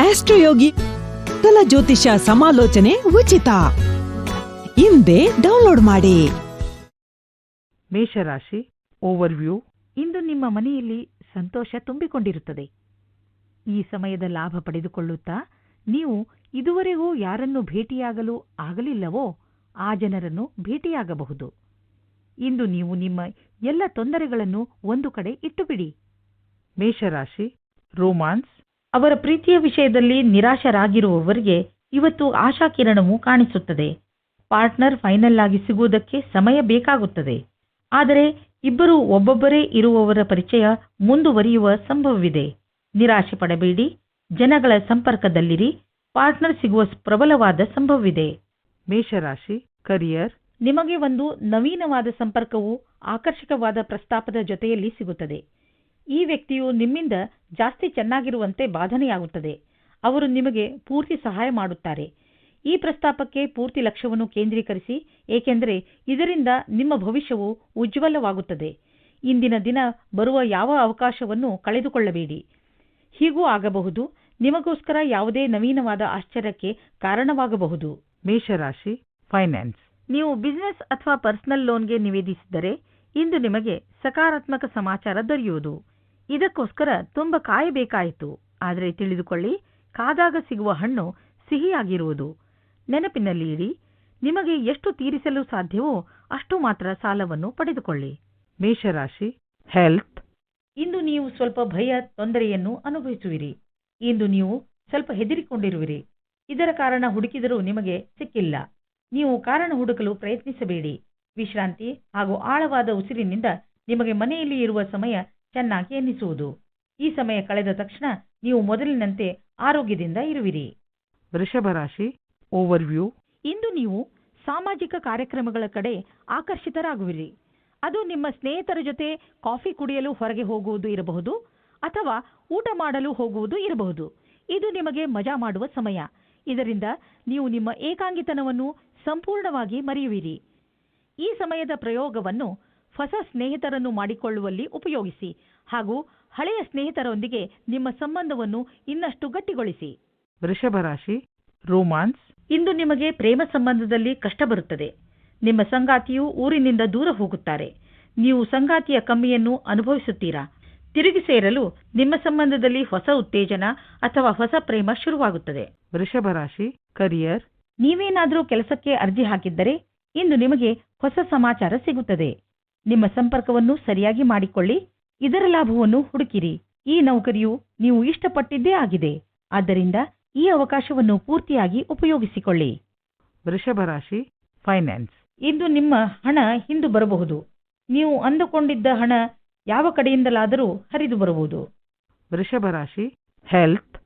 ಆಸ್ಟ್ರೋಯೋಗಿ ಕಲ ಜ್ಯೋತಿಷ ಸಮಾಲೋಚನೆ ಉಚಿತ. ಹಿಂದೆ ಡೌನ್ಲೋಡ್ ಮಾಡಿ. ಮೇಷರಾಶಿ ಓವರ್ವ್ಯೂ ಇಂದು ನಿಮ್ಮ ಮನೆಯಲ್ಲಿ ಸಂತೋಷ ತುಂಬಿಕೊಂಡಿರುತ್ತದೆ. ಈ ಸಮಯದ ಲಾಭ ಪಡೆದುಕೊಳ್ಳುತ್ತಾ ನೀವು ಇದುವರೆಗೂ ಯಾರನ್ನು ಭೇಟಿಯಾಗಲು ಆಗಲಿಲ್ಲವೋ ಆ ಜನರನ್ನು ಭೇಟಿಯಾಗಬಹುದು. ಇಂದು ನೀವು ನಿಮ್ಮ ಎಲ್ಲ ತೊಂದರೆಗಳನ್ನು ಒಂದು ಕಡೆ ಇಟ್ಟುಬಿಡಿ. ಮೇಷರಾಶಿ ರೋಮಾನ್ಸ್ ಅವರ ಪ್ರೀತಿಯ ವಿಷಯದಲ್ಲಿ ನಿರಾಶರಾಗಿರುವವರಿಗೆ ಇವತ್ತು ಆಶಾಕಿರಣವು ಕಾಣಿಸುತ್ತದೆ. ಪಾರ್ಟ್ನರ್ ಫೈನಲ್ ಆಗಿ ಸಿಗುವುದಕ್ಕೆ ಸಮಯ ಬೇಕಾಗುತ್ತದೆ. ಆದರೆ ಇಬ್ಬರು ಒಬ್ಬೊಬ್ಬರೇ ಇರುವವರ ಪರಿಚಯ ಮುಂದುವರಿಯುವ ಸಂಭವವಿದೆ. ನಿರಾಶೆ ಪಡಬೇಡಿ. ಜನಗಳ ಸಂಪರ್ಕದಲ್ಲಿರಿ. ಪಾರ್ಟ್ನರ್ ಸಿಗುವ ಪ್ರಬಲವಾದ ಸಂಭವವಿದೆ. ಮೇಷರಾಶಿ ಕರಿಯರ್. ನಿಮಗೆ ಒಂದು ನವೀನವಾದ ಸಂಪರ್ಕವು ಆಕರ್ಷಕವಾದ ಪ್ರಸ್ತಾಪದ ಜೊತೆಯಲ್ಲಿ ಸಿಗುತ್ತದೆ. ಈ ವ್ಯಕ್ತಿಯು ನಿಮ್ಮಿಂದ ಜಾಸ್ತಿ ಚೆನ್ನಾಗಿರುವಂತೆ ಬಾಧನೆಯಾಗುತ್ತದೆ. ಅವರು ನಿಮಗೆ ಪೂರ್ತಿ ಸಹಾಯ ಮಾಡುತ್ತಾರೆ. ಈ ಪ್ರಸ್ತಾಪಕ್ಕೆ ಪೂರ್ತಿ ಲಕ್ಷ್ಯವನ್ನು ಕೇಂದ್ರೀಕರಿಸಿ ಏಕೆಂದರೆ ಇದರಿಂದ ನಿಮ್ಮ ಭವಿಷ್ಯವು ಉಜ್ವಲವಾಗುತ್ತದೆ. ಇಂದಿನ ದಿನ ಬರುವ ಯಾವ ಅವಕಾಶವನ್ನು ಕಳೆದುಕೊಳ್ಳಬೇಡಿ. ಹೀಗೂ ಆಗಬಹುದು. ನಿಮಗೋಸ್ಕರ ಯಾವುದೇ ನವೀನವಾದ ಆಶ್ಚರ್ಯಕ್ಕೆ ಕಾರಣವಾಗಬಹುದು. ಮೇಷರಾಶಿ ಫೈನಾನ್ಸ್. ನೀವು ಬಿಸಿನೆಸ್ ಅಥವಾ ಪರ್ಸನಲ್ ಲೋನ್ಗೆ ನಿವೇದಿಸಿದರೆ ಇಂದು ನಿಮಗೆ ಸಕಾರಾತ್ಮಕ ಸಮಾಚಾರ ದೊರೆಯುವುದು. ಇದಕ್ಕೋಸ್ಕರ ತುಂಬ ಕಾಯಬೇಕಾಯಿತು. ಆದರೆ ತಿಳಿದುಕೊಳ್ಳಿ ಕಾದಾಗ ಸಿಗುವ ಹಣ್ಣು ಸಿಹಿಯಾಗಿರುವುದು. ನೆನಪಿನಲ್ಲಿ ಇಡಿ ನಿಮಗೆ ಎಷ್ಟು ತೀರಿಸಲು ಸಾಧ್ಯವೋ ಅಷ್ಟು ಮಾತ್ರ ಸಾಲವನ್ನು ಪಡೆದುಕೊಳ್ಳಿ. ಮೇಷರಾಶಿ ಹೆಲ್ತ್ ಇಂದು ನೀವು ಸ್ವಲ್ಪ ಭಯ ತೊಂದರೆಯನ್ನು ಅನುಭವಿಸುವಿರಿ. ಇಂದು ನೀವು ಸ್ವಲ್ಪ ಹೆದರಿಕೊಂಡಿರುವಿರಿ. ಇದರ ಕಾರಣ ಹುಡುಕಿದರೂ ನಿಮಗೆ ಸಿಕ್ಕಿಲ್ಲ. ನೀವು ಕಾರಣ ಹುಡುಕಲು ಪ್ರಯತ್ನಿಸಬೇಡಿ. ವಿಶ್ರಾಂತಿ ಹಾಗೂ ಆಳವಾದ ಉಸಿರಿನಿಂದ ನಿಮಗೆ ಮನೆಯಲ್ಲಿ ಇರುವ ಸಮಯ ಚೆನ್ನಾಗಿ ಎನ್ನಿಸುವುದು ಈ ಸಮಯ ಕಳೆದ ತಕ್ಷಣ ನೀವು ಮೊದಲಿನಂತೆ ಆರೋಗ್ಯದಿಂದ ಇರುವಿರಿ. ವೃಷಭ ರಾಶಿ ಓವರ್ವ್ಯೂ ಇಂದು ನೀವು ಸಾಮಾಜಿಕ ಕಾರ್ಯಕ್ರಮಗಳ ಕಡೆ ಆಕರ್ಷಿತರಾಗುವಿರಿ. ಅದು ನಿಮ್ಮ ಸ್ನೇಹಿತರ ಜೊತೆ ಕಾಫಿ ಕುಡಿಯಲು ಹೊರಗೆ ಹೋಗುವುದು ಇರಬಹುದು ಅಥವಾ ಊಟ ಮಾಡಲು ಹೋಗುವುದು ಇರಬಹುದು. ಇದು ನಿಮಗೆ ಮಜಾ ಮಾಡುವ ಸಮಯ. ಇದರಿಂದ ನೀವು ನಿಮ್ಮ ಏಕಾಂಗಿತನವನ್ನು ಸಂಪೂರ್ಣವಾಗಿ ಮರೆಯುವಿರಿ. ಈ ಸಮಯದ ಪ್ರಯೋಗವನ್ನು ಹೊಸ ಸ್ನೇಹಿತರನ್ನು ಮಾಡಿಕೊಳ್ಳುವಲ್ಲಿ ಉಪಯೋಗಿಸಿ ಹಾಗೂ ಹಳೆಯ ಸ್ನೇಹಿತರೊಂದಿಗೆ ನಿಮ್ಮ ಸಂಬಂಧವನ್ನು ಇನ್ನಷ್ಟು ಗಟ್ಟಿಗೊಳಿಸಿ. ವೃಷಭ ರಾಶಿ ರೋಮಾನ್ಸ್. ಇಂದು ನಿಮಗೆ ಪ್ರೇಮ ಸಂಬಂಧದಲ್ಲಿ ಕಷ್ಟ ಬರುತ್ತದೆ. ನಿಮ್ಮ ಸಂಗಾತಿಯು ಊರಿನಿಂದ ದೂರ ಹೋಗುತ್ತಾರೆ. ನೀವು ಸಂಗಾತಿಯ ಕಮ್ಮಿಯನ್ನು ಅನುಭವಿಸುತ್ತೀರಾ? ತಿರುಗಿ ಸೇರಲು ನಿಮ್ಮ ಸಂಬಂಧದಲ್ಲಿ ಹೊಸ ಉತ್ತೇಜನ ಅಥವಾ ಹೊಸ ಪ್ರೇಮ ಶುರುವಾಗುತ್ತದೆ. ವೃಷಭ ರಾಶಿ ಕರಿಯರ್. ನೀವೇನಾದರೂ ಕೆಲಸಕ್ಕೆ ಅರ್ಜಿ ಹಾಕಿದ್ದರೆ ಇಂದು ನಿಮಗೆ ಹೊಸ ಸಮಾಚಾರ ಸಿಗುತ್ತದೆ. ನಿಮ್ಮ ಸಂಪರ್ಕವನ್ನು ಸರಿಯಾಗಿ ಮಾಡಿಕೊಳ್ಳಿ ಇದರ ಲಾಭವನ್ನು ಹುಡುಕಿರಿ. ಈ ನೌಕರಿಯು ನೀವು ಇಷ್ಟಪಟ್ಟಿದ್ದೇ ಆಗಿದೆ. ಆದ್ದರಿಂದ ಈ ಅವಕಾಶವನ್ನು ಪೂರ್ತಿಯಾಗಿ ಉಪಯೋಗಿಸಿಕೊಳ್ಳಿ. ವೃಷಭ ರಾಶಿ ಫೈನಾನ್ಸ್ ಇಂದು ನಿಮ್ಮ ಹಣ ಹಿಂದು ಬರಬಹುದು. ನೀವು ಅಂದುಕೊಂಡಿದ್ದ ಹಣ ಯಾವ ಕಡೆಯಿಂದಲಾದರೂ ಹರಿದು ಬರಬಹುದು. ವೃಷಭ ರಾಶಿ ಹೆಲ್ತ್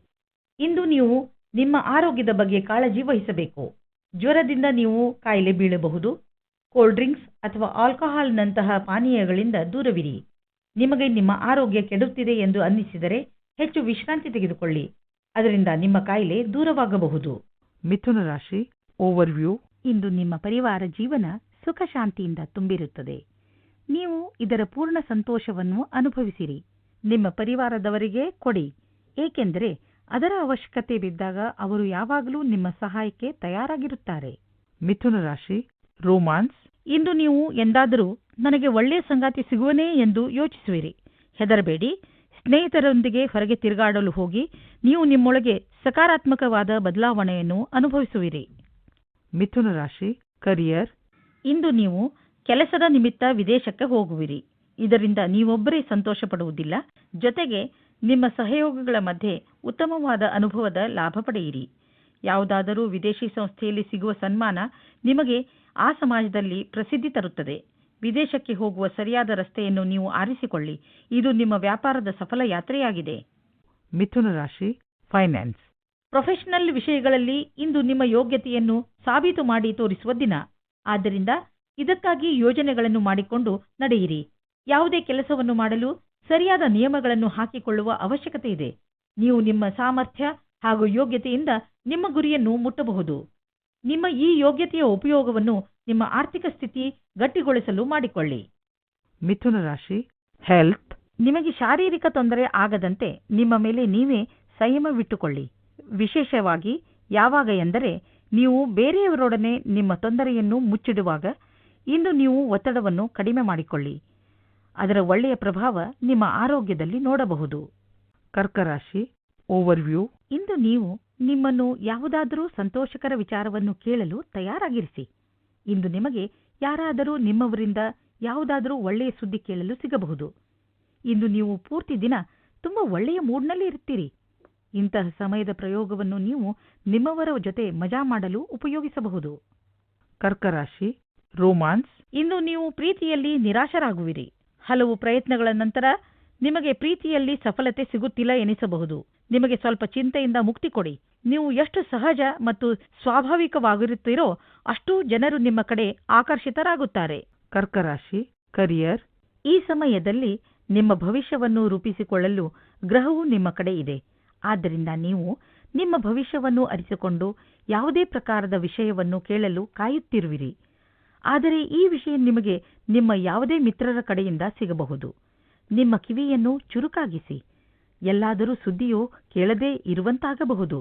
ಇಂದು ನೀವು ನಿಮ್ಮ ಆರೋಗ್ಯದ ಬಗ್ಗೆ ಕಾಳಜಿ ವಹಿಸಬೇಕು. ಜ್ವರದಿಂದ ನೀವು ಕಾಯಿಲೆ ಬೀಳಬಹುದು. ಕೋಲ್ಡ್ ಡ್ರಿಂಕ್ಸ್ ಅಥವಾ ಆಲ್ಕೋಹಾಲ್ನಂತಹ ಪಾನೀಯಗಳಿಂದ ದೂರವಿರಿ. ನಿಮಗೆ ನಿಮ್ಮ ಆರೋಗ್ಯ ಕೆಡುತ್ತಿದೆ ಎಂದು ಅನ್ನಿಸಿದರೆ ಹೆಚ್ಚು ವಿಶ್ರಾಂತಿ ತೆಗೆದುಕೊಳ್ಳಿ. ಅದರಿಂದ ನಿಮ್ಮ ಕಾಯಿಲೆ ದೂರವಾಗಬಹುದು. ಮಿಥುನ ರಾಶಿ ಓವರ್ವ್ಯೂ ಇಂದು ನಿಮ್ಮ ಪರಿವಾರ ಜೀವನ ಸುಖ ಶಾಂತಿಯಿಂದ ತುಂಬಿರುತ್ತದೆ. ನೀವು ಇದರ ಪೂರ್ಣ ಸಂತೋಷವನ್ನು ಅನುಭವಿಸಿರಿ. ನಿಮ್ಮ ಪರಿವಾರದವರಿಗೆ ಕೊಡಿ. ಏಕೆಂದರೆ ಅದರ ಅವಶ್ಯಕತೆ ಬಿದ್ದಾಗ ಅವರು ಯಾವಾಗಲೂ ನಿಮ್ಮ ಸಹಾಯಕ್ಕೆ ತಯಾರಾಗಿರುತ್ತಾರೆ. ಮಿಥುನ ರಾಶಿ ರೋಮಾನ್ಸ್ ಇಂದು ನೀವು ಎಂದಾದರೂ ನನಗೆ ಒಳ್ಳೆಯ ಸಂಗಾತಿ ಸಿಗುವನೇ ಎಂದು ಯೋಚಿಸುವಿರಿ. ಹೆದರಬೇಡಿ. ಸ್ನೇಹಿತರೊಂದಿಗೆ ಹೊರಗೆ ತಿರುಗಾಡಲು ಹೋಗಿ ನೀವು ನಿಮ್ಮೊಳಗೆ ಸಕಾರಾತ್ಮಕವಾದ ಬದಲಾವಣೆಯನ್ನು ಅನುಭವಿಸುವಿರಿ. ಮಿಥುನ ರಾಶಿ ಕರಿಯರ್ ಇಂದು ನೀವು ಕೆಲಸದ ನಿಮಿತ್ತ ವಿದೇಶಕ್ಕೆ ಹೋಗುವಿರಿ. ಇದರಿಂದ ನೀವೊಬ್ಬರೇ ಸಂತೋಷ ಪಡುವುದಿಲ್ಲ ಜೊತೆಗೆ ನಿಮ್ಮ ಸಹಯೋಗಗಳ ಮಧ್ಯೆ ಉತ್ತಮವಾದ ಅನುಭವದ ಲಾಭ ಪಡೆಯಿರಿ. ಯಾವುದಾದರೂ ವಿದೇಶಿ ಸಂಸ್ಥೆಯಲ್ಲಿ ಸಿಗುವ ಸನ್ಮಾನ ನಿಮಗೆ ಆ ಸಮಾಜದಲ್ಲಿ ಪ್ರಸಿದ್ಧಿ ತರುತ್ತದೆ. ವಿದೇಶಕ್ಕೆ ಹೋಗುವ ಸರಿಯಾದ ರಸ್ತೆಯನ್ನು ನೀವು ಆರಿಸಿಕೊಳ್ಳಿ. ಇದು ನಿಮ್ಮ ವ್ಯಾಪಾರದ ಸಫಲ ಯಾತ್ರೆಯಾಗಿದೆ. ಮಿಥುನ ರಾಶಿ ಫೈನಾನ್ಸ್ ಪ್ರೊಫೆಷನಲ್ ವಿಷಯಗಳಲ್ಲಿ ಇಂದು ನಿಮ್ಮ ಯೋಗ್ಯತೆಯನ್ನು ಸಾಬೀತು ಮಾಡಿ ತೋರಿಸುವ ದಿನ. ಆದ್ದರಿಂದ ಇದಕ್ಕಾಗಿ ಯೋಜನೆಗಳನ್ನು ಮಾಡಿಕೊಂಡು ನಡೆಯಿರಿ. ಯಾವುದೇ ಕೆಲಸವನ್ನು ಮಾಡಲು ಸರಿಯಾದ ನಿಯಮಗಳನ್ನು ಹಾಕಿಕೊಳ್ಳುವ ಅವಶ್ಯಕತೆ ಇದೆ. ನೀವು ನಿಮ್ಮ ಸಾಮರ್ಥ್ಯ ಹಾಗೂ ಯೋಗ್ಯತೆಯಿಂದ ನಿಮ್ಮ ಗುರಿಯನ್ನು ಮುಟ್ಟಬಹುದು. ನಿಮ್ಮ ಈ ಯೋಗ್ಯತೆಯ ಉಪಯೋಗವನ್ನು ನಿಮ್ಮ ಆರ್ಥಿಕ ಸ್ಥಿತಿ ಗಟ್ಟಿಗೊಳಿಸಲು ಮಾಡಿಕೊಳ್ಳಿ. ಮಿಥುನ ರಾಶಿ ಹೆಲ್ತ್ ನಿಮಗೆ ಶಾರೀರಿಕ ತೊಂದರೆ ಆಗದಂತೆ ನಿಮ್ಮ ಮೇಲೆ ನೀವೇ ಸಂಯಮವಿಟ್ಟುಕೊಳ್ಳಿ ವಿಶೇಷವಾಗಿ ಯಾವಾಗ ಎಂದರೆ ನೀವು ಬೇರೆಯವರೊಡನೆ ನಿಮ್ಮ ತೊಂದರೆಯನ್ನು ಮುಚ್ಚಿಡುವಾಗ ಇಂದು ನೀವು ಒತ್ತಡವನ್ನು ಕಡಿಮೆ ಮಾಡಿಕೊಳ್ಳಿ. ಅದರ ಒಳ್ಳೆಯ ಪ್ರಭಾವ ನಿಮ್ಮ ಆರೋಗ್ಯದಲ್ಲಿ ನೋಡಬಹುದು. ಕರ್ಕ ರಾಶಿ ಓವರ್ವ್ಯೂ ಇಂದು ನೀವು ನಿಮ್ಮನ್ನು ಯಾವುದಾದರೂ ಸಂತೋಷಕರ ವಿಚಾರವನ್ನು ಕೇಳಲು ತಯಾರಾಗಿರಿಸಿ. ಇಂದು ನಿಮಗೆ ಯಾರಾದರೂ ನಿಮ್ಮವರಿಂದ ಯಾವುದಾದರೂ ಒಳ್ಳೆಯ ಸುದ್ದಿ ಕೇಳಲು ಸಿಗಬಹುದು. ಇಂದು ನೀವು ಪೂರ್ತಿ ದಿನ ತುಂಬ ಒಳ್ಳೆಯ ಮೂಡ್ನಲ್ಲಿ ಇರುತ್ತೀರಿ. ಇಂತಹ ಸಮಯದ ಪ್ರಯೋಗವನ್ನು ನೀವು ನಿಮ್ಮವರ ಜೊತೆ ಮಜಾ ಮಾಡಲು ಉಪಯೋಗಿಸಬಹುದು. ಕರ್ಕರಾಶಿ ರೋಮಾನ್ಸ್. ಇಂದು ನೀವು ಪ್ರೀತಿಯಲ್ಲಿ ನಿರಾಶರಾಗುವಿರಿ. ಹಲವು ಪ್ರಯತ್ನಗಳ ನಂತರ ನಿಮಗೆ ಪ್ರೀತಿಯಲ್ಲಿ ಸಫಲತೆ ಸಿಗುತ್ತಿಲ್ಲ ಎನಿಸಬಹುದು. ನಿಮಗೆ ಸ್ವಲ್ಪ ಚಿಂತೆಯಿಂದ ಮುಕ್ತಿ ಕೊಡಿ. ನೀವು ಎಷ್ಟು ಸಹಜ ಮತ್ತು ಸ್ವಾಭಾವಿಕವಾಗಿರುತ್ತೀರೋ ಅಷ್ಟು ಜನರು ನಿಮ್ಮ ಕಡೆ ಆಕರ್ಷಿತರಾಗುತ್ತಾರೆ. ಕರ್ಕರಾಶಿ ಕರಿಯರ್. ಈ ಸಮಯದಲ್ಲಿ ನಿಮ್ಮ ಭವಿಷ್ಯವನ್ನು ರೂಪಿಸಿಕೊಳ್ಳಲು ಗ್ರಹವು ನಿಮ್ಮ ಕಡೆ ಇದೆ. ಆದ್ದರಿಂದ ನೀವು ನಿಮ್ಮ ಭವಿಷ್ಯವನ್ನು ಅರಿಸಿಕೊಂಡು ಯಾವುದೇ ಪ್ರಕಾರದ ವಿಷಯವನ್ನು ಕೇಳಲು ಕಾಯುತ್ತಿರುವಿರಿ. ಆದರೆ ಈ ವಿಷಯ ನಿಮಗೆ ನಿಮ್ಮ ಯಾವುದೇ ಮಿತ್ರರ ಕಡೆಯಿಂದ ಸಿಗಬಹುದು. ನಿಮ್ಮ ಕಿವಿಯನ್ನು ಚುರುಕಾಗಿಸಿ. ಎಲ್ಲಾದರೂ ಸುದ್ದಿಯು ಕೇಳದೇ ಇರುವಂತಾಗಬಹುದು.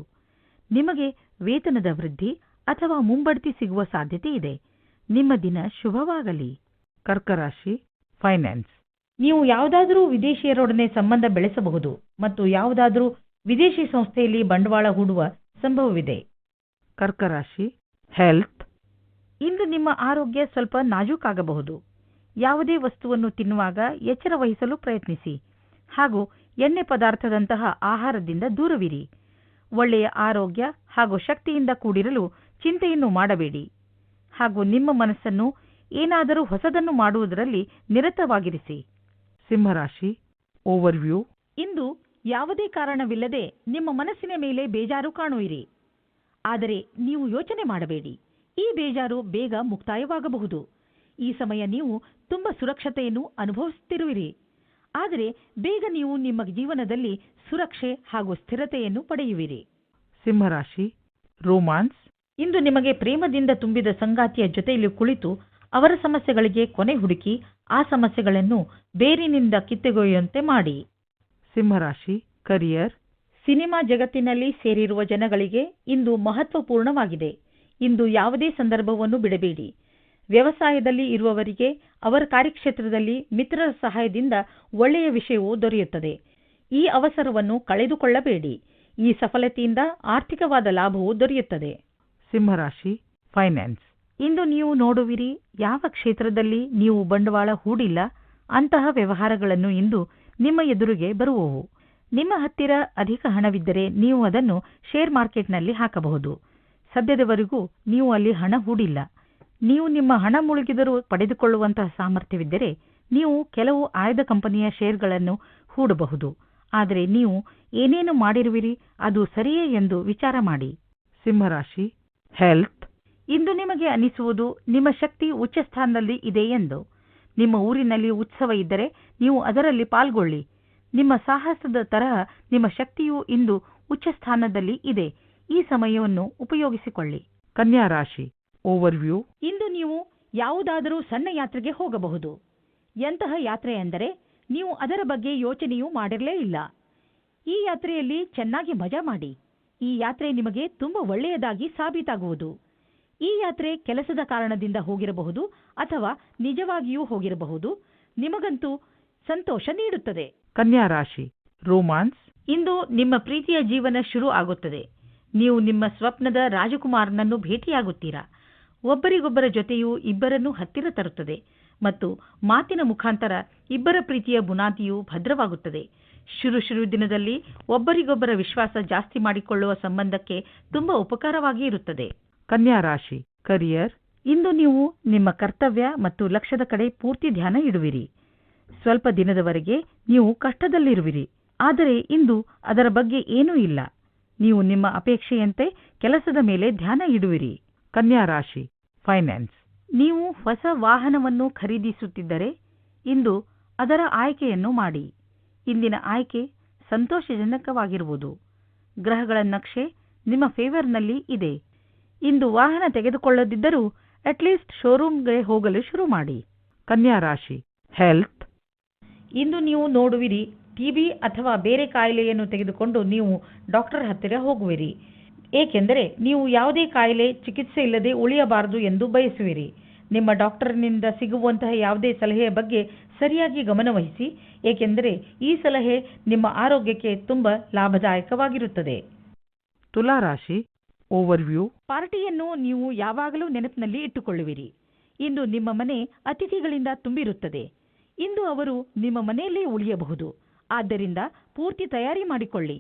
ನಿಮಗೆ ವೇತನದ ವೃದ್ಧಿ ಅಥವಾ ಮುಂಬಡ್ತಿ ಸಿಗುವ ಸಾಧ್ಯತೆ ಇದೆ. ನಿಮ್ಮ ದಿನ ಶುಭವಾಗಲಿ. ಕರ್ಕರಾಶಿ ಫೈನಾನ್ಸ್ ನೀವು ಯಾವುದಾದರೂ ವಿದೇಶಿಯರೊಡನೆ ಸಂಬಂಧ ಬೆಳೆಸಬಹುದು ಮತ್ತು ಯಾವುದಾದರೂ ವಿದೇಶಿ ಸಂಸ್ಥೆಯಲ್ಲಿ ಬಂಡವಾಳ ಹೂಡುವ ಸಂಭವವಿದೆ. ಕರ್ಕರಾಶಿ ಹೆಲ್ತ್ ಇಂದು ನಿಮ್ಮ ಆರೋಗ್ಯ ಸ್ವಲ್ಪ ನಾಜೂಕಾಗಬಹುದು ಯಾವುದೇ ವಸ್ತುವನ್ನು ತಿನ್ನುವಾಗ ಎಚ್ಚರ ವಹಿಸಲು ಪ್ರಯತ್ನಿಸಿ. ಹಾಗೂ ಎಣ್ಣೆ ಪದಾರ್ಥದಂತಹ ಆಹಾರದಿಂದ ದೂರವಿರಿ. ಒಳ್ಳೆಯ ಆರೋಗ್ಯ ಹಾಗೂ ಶಕ್ತಿಯಿಂದ ಕೂಡಿರಲು ಚಿಂತೆಯನ್ನು ಮಾಡಬೇಡಿ. ಹಾಗೂ ನಿಮ್ಮ ಮನಸ್ಸನ್ನು ಏನಾದರೂ ಹೊಸದನ್ನು ಮಾಡುವುದರಲ್ಲಿ ನಿರತವಾಗಿರಿಸಿ. ಸಿಂಹರಾಶಿ ಓವರ್ವ್ಯೂ ಇಂದು ಯಾವುದೇ ಕಾರಣವಿಲ್ಲದೆ ನಿಮ್ಮ ಮನಸ್ಸಿನ ಮೇಲೆ ಬೇಜಾರು ಕಾಣುವಿರಿ. ಆದರೆ ನೀವು ಯೋಚನೆ ಮಾಡಬೇಡಿ. ಈ ಬೇಜಾರು ಬೇಗ ಮುಕ್ತಾಯವಾಗಬಹುದು. ಈ ಸಮಯ ನೀವು ತುಂಬ ಸುರಕ್ಷತೆಯನ್ನು ಅನುಭವಿಸುತ್ತಿರುವಿರಿ. ಆದರೆ ಬೇಗ ನೀವು ನಿಮ್ಮ ಜೀವನದಲ್ಲಿ ಸುರಕ್ಷೆ ಹಾಗೂ ಸ್ಥಿರತೆಯನ್ನು ಪಡೆಯುವಿರಿ. ಸಿಂಹರಾಶಿ ರೋಮಾನ್ಸ್. ಇಂದು ನಿಮಗೆ ಪ್ರೇಮದಿಂದ ತುಂಬಿದ ಸಂಗಾತಿಯ ಜೊತೆಯಲ್ಲಿ ಕುಳಿತು ಅವರ ಸಮಸ್ಯೆಗಳಿಗೆ ಕೊನೆ ಹುಡುಕಿ ಆ ಸಮಸ್ಯೆಗಳನ್ನು ಬೇರಿನಿಂದ ಕಿತ್ತೊಗೆಯುವಂತೆ ಮಾಡಿ. ಸಿಂಹರಾಶಿ ಕರಿಯರ್. ಸಿನಿಮಾ ಜಗತ್ತಿನಲ್ಲಿ ಸೇರಿರುವ ಜನಗಳಿಗೆ ಇಂದು ಮಹತ್ವಪೂರ್ಣವಾಗಿದೆ. ಇಂದು ಯಾವುದೇ ಸಂದರ್ಭವನ್ನು ಬಿಡಬೇಡಿ. ವ್ಯವಸಾಯದಲ್ಲಿ ಇರುವವರಿಗೆ ಅವರ ಕಾರ್ಯಕ್ಷೇತ್ರದಲ್ಲಿ ಮಿತ್ರರ ಸಹಾಯದಿಂದ ಒಳ್ಳೆಯ ವಿಷಯವು ದೊರೆಯುತ್ತದೆ. ಈ ಅವಸರವನ್ನು ಕಳೆದುಕೊಳ್ಳಬೇಡಿ. ಈ ಸಫಲತೆಯಿಂದ ಆರ್ಥಿಕವಾದ ಲಾಭವು ದೊರೆಯುತ್ತದೆ. ಸಿಂಹರಾಶಿ ಫೈನಾನ್ಸ್. ಇಂದು ನೀವು ನೋಡುವಿರಿ ಯಾವ ಕ್ಷೇತ್ರದಲ್ಲಿ ನೀವು ಬಂಡವಾಳ ಹೂಡಿಲ್ಲ ಅಂತಹ ವ್ಯವಹಾರಗಳನ್ನು ಇಂದು ನಿಮ್ಮ ಎದುರಿಗೆ ಬರುವವು. ನಿಮ್ಮ ಹತ್ತಿರ ಅಧಿಕ ಹಣವಿದ್ದರೆ ನೀವು ಅದನ್ನು ಶೇರ್ ಮಾರ್ಕೆಟ್ನಲ್ಲಿ ಹಾಕಬಹುದು. ಸದ್ಯದವರೆಗೂ ನೀವು ಅಲ್ಲಿ ಹಣ ಹೂಡಿಲ್ಲ. ನೀವು ನಿಮ್ಮ ಹಣ ಮುಳುಗಿದರೂ ಪಡೆದುಕೊಳ್ಳುವಂತಹ ಸಾಮರ್ಥ್ಯವಿದ್ದರೆ ನೀವು ಕೆಲವು ಆಯ್ದ ಕಂಪನಿಯ ಶೇರ್ಗಳನ್ನು ಹೂಡಬಹುದು. ಆದರೆ ನೀವು ಏನೇನು ಮಾಡಿರುವಿರಿ ಅದು ಸರಿಯೇ ಎಂದು ವಿಚಾರ ಮಾಡಿ. ಸಿಂಹರಾಶಿ ಹೆಲ್ತ್ ಇಂದು ನಿಮಗೆ ಅನಿಸುವುದು ನಿಮ್ಮ ಶಕ್ತಿ ಉಚ್ಚ ಸ್ಥಾನದಲ್ಲಿ ಇದೆ ಎಂದು. ನಿಮ್ಮ ಊರಿನಲ್ಲಿ ಉತ್ಸವ ಇದ್ದರೆ ನೀವು ಅದರಲ್ಲಿ ಪಾಲ್ಗೊಳ್ಳಿ. ನಿಮ್ಮ ಸಾಹಸದ ತರಹ ನಿಮ್ಮ ಶಕ್ತಿಯು ಇಂದು ಉಚ್ಚ ಸ್ಥಾನದಲ್ಲಿ ಇದೆ. ಈ ಸಮಯವನ್ನು ಉಪಯೋಗಿಸಿಕೊಳ್ಳಿ. ಕನ್ಯಾ ರಾಶಿ ಓವರ್ವ್ಯೂ ಇಂದು ನೀವು ಯಾವುದಾದರೂ ಸಣ್ಣ ಯಾತ್ರೆಗೆ ಹೋಗಬಹುದು. ಎಂತಹ ಯಾತ್ರೆ ಎಂದರೆ ನೀವು ಅದರ ಬಗ್ಗೆ ಯೋಚನೆಯೂ ಮಾಡಿರಲೇ ಇಲ್ಲ. ಈ ಯಾತ್ರೆಯಲ್ಲಿ ಚೆನ್ನಾಗಿ ಮಜಾ ಮಾಡಿ. ಈ ಯಾತ್ರೆ ನಿಮಗೆ ತುಂಬ ಒಳ್ಳೆಯದಾಗಿ ಸಾಬೀತಾಗುವುದು. ಈ ಯಾತ್ರೆ ಕೆಲಸದ ಕಾರಣದಿಂದ ಹೋಗಿರಬಹುದು ಅಥವಾ ನಿಜವಾಗಿಯೂ ಹೋಗಿರಬಹುದು. ನಿಮಗಂತೂ ಸಂತೋಷ ನೀಡುತ್ತದೆ. ಕನ್ಯಾ ರಾಶಿ ರೋಮಾನ್ಸ್ ಇಂದು ನಿಮ್ಮ ಪ್ರೀತಿಯ ಜೀವನ ಶುರು ಆಗುತ್ತದೆ. ನೀವು ನಿಮ್ಮ ಸ್ವಪ್ನದ ರಾಜಕುಮಾರನನ್ನು ಭೇಟಿಯಾಗುತ್ತೀರಾ? ಒಬ್ಬರಿಗೊಬ್ಬರ ಜೊತೆಯೂ ಇಬ್ಬರನ್ನು ಹತ್ತಿರ ತರುತ್ತದೆ ಮತ್ತು ಮಾತಿನ ಮುಖಾಂತರ ಇಬ್ಬರ ಪ್ರೀತಿಯ ಬುನಾದಿಯೂ ಭದ್ರವಾಗುತ್ತದೆ. ಶುರು ಶುರು ದಿನದಲ್ಲಿ ಒಬ್ಬರಿಗೊಬ್ಬರ ವಿಶ್ವಾಸ ಜಾಸ್ತಿ ಮಾಡಿಕೊಳ್ಳುವ ಸಂಬಂಧಕ್ಕೆ ತುಂಬಾ ಉಪಕಾರವಾಗಿ ಇರುತ್ತದೆ. ಕನ್ಯಾ ರಾಶಿ ಕರಿಯರ್ ಇಂದು ನೀವು ನಿಮ್ಮ ಕರ್ತವ್ಯ ಮತ್ತು ಲಕ್ಷ್ಯದ ಕಡೆ ಪೂರ್ತಿ ಧ್ಯಾನ ಇಡುವಿರಿ. ಸ್ವಲ್ಪ ದಿನದವರೆಗೆ ನೀವು ಕಷ್ಟದಲ್ಲಿರುವಿರಿ, ಆದರೆ ಇಂದು ಅದರ ಬಗ್ಗೆ ಏನೂ ಇಲ್ಲ. ನೀವು ನಿಮ್ಮ ಅಪೇಕ್ಷೆಯಂತೆ ಕೆಲಸದ ಮೇಲೆ ಧ್ಯಾನ ಇಡುವಿರಿ. ಕನ್ಯಾ ರಾಶಿ ಫೈನಾನ್ಸ್ ನೀವು ಹೊಸ ವಾಹನವನ್ನು ಖರೀದಿಸುತ್ತಿದ್ದರೆ ಇಂದು ಅದರ ಆಯ್ಕೆಯನ್ನು ಮಾಡಿ. ಇಂದಿನ ಆಯ್ಕೆ ಸಂತೋಷಜನಕವಾಗಿರುವುದು. ಗ್ರಹಗಳ ನಕ್ಷೆ ನಿಮ್ಮ ಫೇವರ್ನಲ್ಲಿ ಇದೆ. ಇಂದು ವಾಹನ ತೆಗೆದುಕೊಳ್ಳದಿದ್ದರೂ ಅಟ್ಲೀಸ್ಟ್ ಶೋರೂಮ್ಗೆ ಹೋಗಲು ಶುರು ಮಾಡಿ. ಕನ್ಯಾ ರಾಶಿ ಹೆಲ್ತ್ ಇಂದು ನೀವು ನೋಡುವಿರಿ ಟಿಬಿ ಅಥವಾ ಬೇರೆ ಕಾಯಿಲೆಯನ್ನು ತೆಗೆದುಕೊಂಡು ನೀವು ಡಾಕ್ಟರ್ ಹತ್ತಿರ ಹೋಗುವಿರಿ. ಏಕೆಂದರೆ ನೀವು ಯಾವುದೇ ಕಾಯಿಲೆ ಚಿಕಿತ್ಸೆ ಇಲ್ಲದೆ ಉಳಿಯಬಾರದು ಎಂದು ಬಯಸುವಿರಿ. ನಿಮ್ಮ ಡಾಕ್ಟರ್ನಿಂದ ಸಿಗುವಂತಹ ಯಾವುದೇ ಸಲಹೆಯ ಬಗ್ಗೆ ಸರಿಯಾಗಿ ಗಮನವಹಿಸಿ ಏಕೆಂದರೆ ಈ ಸಲಹೆ ನಿಮ್ಮ ಆರೋಗ್ಯಕ್ಕೆ ತುಂಬ ಲಾಭದಾಯಕವಾಗಿರುತ್ತದೆ. ತುಲಾ ರಾಶಿ ಓವರ್ವ್ಯೂ ಪಾರ್ಟಿಯನ್ನು ನೀವು ಯಾವಾಗಲೂ ನೆನಪಿನಲ್ಲಿ ಇಟ್ಟುಕೊಳ್ಳುವಿರಿ. ಇಂದು ನಿಮ್ಮ ಮನೆ ಅತಿಥಿಗಳಿಂದ ತುಂಬಿರುತ್ತದೆ. ಇಂದು ಅವರು ನಿಮ್ಮ ಮನೆಯಲ್ಲೇ ಉಳಿಯಬಹುದು. ಆದ್ದರಿಂದ ಪೂರ್ತಿ ತಯಾರಿ ಮಾಡಿಕೊಳ್ಳಿ.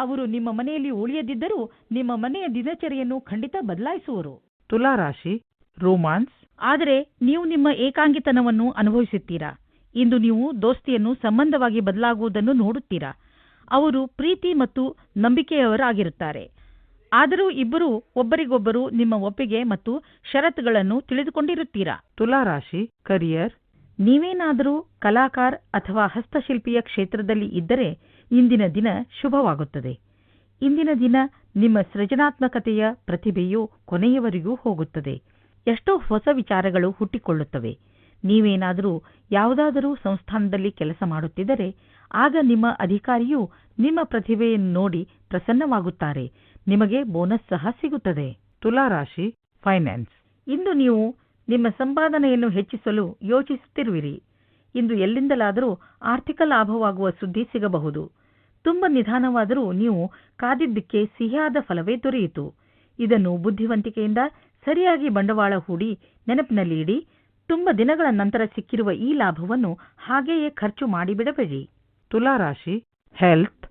ಅವರು ನಿಮ್ಮ ಮನೆಯಲ್ಲಿ ಉಳಿಯದಿದ್ದರೂ ನಿಮ್ಮ ಮನೆಯ ದಿನಚರಿಯನ್ನು ಖಂಡಿತ ಬದಲಾಯಿಸುವರು. ತುಲಾ ರಾಶಿ ರೋಮಾನ್ಸ್. ಆದರೆ ನೀವು ನಿಮ್ಮ ಏಕಾಂಗಿತನವನ್ನು ಅನುಭವಿಸುತ್ತೀರಾ? ಇಂದು ನೀವು ದೋಸ್ತಿಯನ್ನು ಸಂಬಂಧವಾಗಿ ಬದಲಾಗುವುದನ್ನು ನೋಡುತ್ತೀರಾ? ಅವರು ಪ್ರೀತಿ ಮತ್ತು ನಂಬಿಕೆಯವರಾಗಿರುತ್ತಾರೆ. ಆದರೂ ಇಬ್ಬರು ಒಬ್ಬರಿಗೊಬ್ಬರು ನಿಮ್ಮ ಒಪ್ಪಿಗೆ ಮತ್ತು ಷರತ್ತುಗಳನ್ನು ತಿಳಿದುಕೊಂಡಿರುತ್ತೀರಾ? ತುಲಾ ರಾಶಿ ಕರಿಯರ್. ನೀವೇನಾದರೂ ಕಲಾಕಾರ ಅಥವಾ ಹಸ್ತಶಿಲ್ಪಿಯ ಕ್ಷೇತ್ರದಲ್ಲಿ ಇದ್ದರೆ ಇಂದಿನ ದಿನ ಶುಭವಾಗುತ್ತದೆ. ಇಂದಿನ ದಿನ ನಿಮ್ಮ ಸೃಜನಾತ್ಮಕತೆಯ ಪ್ರತಿಭೆಯು ಕೊನೆಯವರೆಗೂ ಹೋಗುತ್ತದೆ. ಎಷ್ಟೋ ಹೊಸ ವಿಚಾರಗಳು ಹುಟ್ಟಿಕೊಳ್ಳುತ್ತವೆ. ನೀವೇನಾದರೂ ಯಾವುದಾದರೂ ಸಂಸ್ಥಾನದಲ್ಲಿ ಕೆಲಸ ಮಾಡುತ್ತಿದ್ದರೆ ಆಗ ನಿಮ್ಮ ಅಧಿಕಾರಿಯು ನಿಮ್ಮ ಪ್ರತಿಭೆಯನ್ನು ನೋಡಿ ಪ್ರಸನ್ನವಾಗುತ್ತಾರೆ. ನಿಮಗೆ ಬೋನಸ್ ಸಹ ಸಿಗುತ್ತದೆ. ತುಲಾ ರಾಶಿ ಫೈನಾನ್ಸ್. ಇಂದು ನೀವು ನಿಮ್ಮ ಸಂಪಾದನೆಯನ್ನು ಹೆಚ್ಚಿಸಲು ಯೋಚಿಸುತ್ತಿರುವಿರಿ. ಇಂದು ಎಲ್ಲಿಂದಲಾದರೂ ಆರ್ಥಿಕ ಲಾಭವಾಗುವ ಸುದ್ದಿ ಸಿಗಬಹುದು. ತುಂಬ ನಿಧಾನವಾದರೂ ನೀವು ಕಾದಿದ್ದಕ್ಕೆ ಸಿಹಿಯಾದ ಫಲವೇ ದೊರೆಯಿತು. ಇದನ್ನು ಬುದ್ಧಿವಂತಿಕೆಯಿಂದ ಸರಿಯಾಗಿ ಬಂಡವಾಳ ಹೂಡಿ ನೆನಪಿನಲ್ಲಿ ಇಡಿ. ತುಂಬ ದಿನಗಳ ನಂತರ ಸಿಕ್ಕಿರುವ ಈ ಲಾಭವನ್ನು ಹಾಗೆಯೇ ಖರ್ಚು ಮಾಡಿಬಿಡಬೇಡಿ. ತುಲಾ ರಾಶಿ ಹೆಲ್ತ್.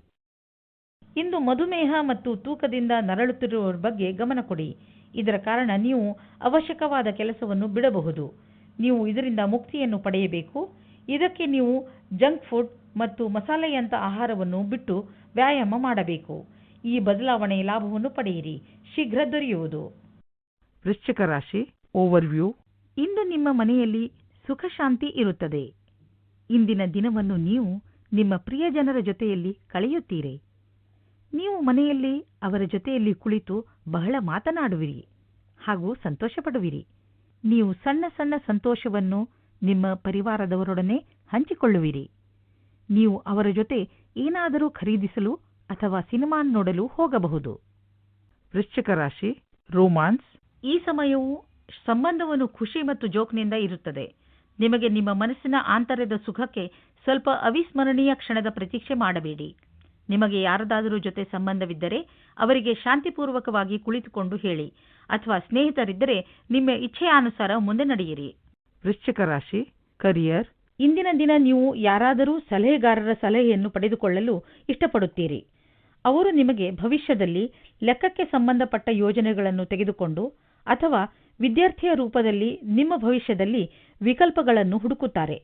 ಇಂದು ಮಧುಮೇಹ ಮತ್ತು ತೂಕದಿಂದ ನರಳುತ್ತಿರುವವರ ಬಗ್ಗೆ ಗಮನ ಕೊಡಿ. ಇದರ ಕಾರಣ ನೀವು ಅವಶ್ಯಕವಾದ ಕೆಲಸವನ್ನು ಬಿಡಬಹುದು. ನೀವು ಇದರಿಂದ ಮುಕ್ತಿಯನ್ನು ಪಡೆಯಬೇಕು. ಇದಕ್ಕೆ ನೀವು ಜಂಕ್ ಫುಡ್ ಮತ್ತು ಮಸಾಲೆಯಂಥ ಆಹಾರವನ್ನು ಬಿಟ್ಟು ವ್ಯಾಯಾಮ ಮಾಡಬೇಕು. ಈ ಬದಲಾವಣೆ ಲಾಭವನ್ನು ಪಡೆಯಿರಿ. ಶೀಘ್ರ ದೊರೆಯುವುದು. ವೃಶ್ಚಿಕ ರಾಶಿ ಓವರ್ವ್ಯೂ ಇಂದು ನಿಮ್ಮ ಮನೆಯಲ್ಲಿ ಸುಖ ಶಾಂತಿ ಇರುತ್ತದೆ. ಇಂದಿನ ದಿನವನ್ನು ನೀವು ನಿಮ್ಮ ಪ್ರಿಯಜನರ ಜೊತೆಯಲ್ಲಿ ಕಳೆಯುತ್ತೀರಿ. ನೀವು ಮನೆಯಲ್ಲಿ ಅವರ ಜೊತೆಯಲ್ಲಿ ಕುಳಿತು ಬಹಳ ಮಾತನಾಡುವಿರಿ ಹಾಗೂ ಸಂತೋಷಪಡುವಿರಿ. ನೀವು ಸಣ್ಣ ಸಣ್ಣ ಸಂತೋಷವನ್ನು ನಿಮ್ಮ ಪರಿವಾರದವರೊಡನೆ ಹಂಚಿಕೊಳ್ಳುವಿರಿ. ನೀವು ಅವರ ಜೊತೆ ಏನಾದರೂ ಖರೀದಿಸಲು ಅಥವಾ ಸಿನಿಮಾ ನೋಡಲು ಹೋಗಬಹುದು. ವೃಶ್ಚಿಕ ರಾಶಿ ರೋಮಾನ್ಸ್. ಈ ಸಮಯವು ಸಂಬಂಧವನ್ನು ಖುಷಿ ಮತ್ತು ಜೋಕ್ನಿಂದ ಇರುತ್ತದೆ. ನಿಮಗೆ ನಿಮ್ಮ ಮನಸ್ಸಿನ ಆಂತರ್ಯದ ಸುಖಕ್ಕೆ ಸ್ವಲ್ಪ ಅವಿಸ್ಮರಣೀಯ ಕ್ಷಣದ ಪ್ರತೀಕ್ಷೆ ಮಾಡಬೇಡಿ. ನಿಮಗೆ ಯಾರದಾದರೂ ಜೊತೆ ಸಂಬಂಧವಿದ್ದರೆ ಅವರಿಗೆ ಶಾಂತಿಪೂರ್ವಕವಾಗಿ ಕುಳಿತುಕೊಂಡು ಹೇಳಿ ಅಥವಾ ಸ್ನೇಹಿತರಿದ್ದರೆ ನಿಮ್ಮ ಇಚ್ಛೆಯಾನುಸಾರ ಮುಂದೆ ನಡೆಯಿರಿ. ವೃಶ್ಚಿಕ ರಾಶಿ ಕರಿಯರ್ ಇಂದಿನ ದಿನ ನೀವು ಯಾರಾದರೂ ಸಲಹೆಗಾರರ ಸಲಹೆಯನ್ನು ಪಡೆದುಕೊಳ್ಳಲು ಇಷ್ಟಪಡುತ್ತೀರಿ. ಅವರು ನಿಮಗೆ ಭವಿಷ್ಯದಲ್ಲಿ ಲೆಕ್ಕಕ್ಕೆ ಸಂಬಂಧಪಟ್ಟ ಯೋಜನೆಗಳನ್ನು ತೆಗೆದುಕೊಂಡು ಅಥವಾ ವಿದ್ಯಾರ್ಥಿಯ ರೂಪದಲ್ಲಿ ನಿಮ್ಮ ಭವಿಷ್ಯದಲ್ಲಿ ವಿಕಲ್ಪಗಳನ್ನು ಹುಡುಕುತ್ತಾರೆ.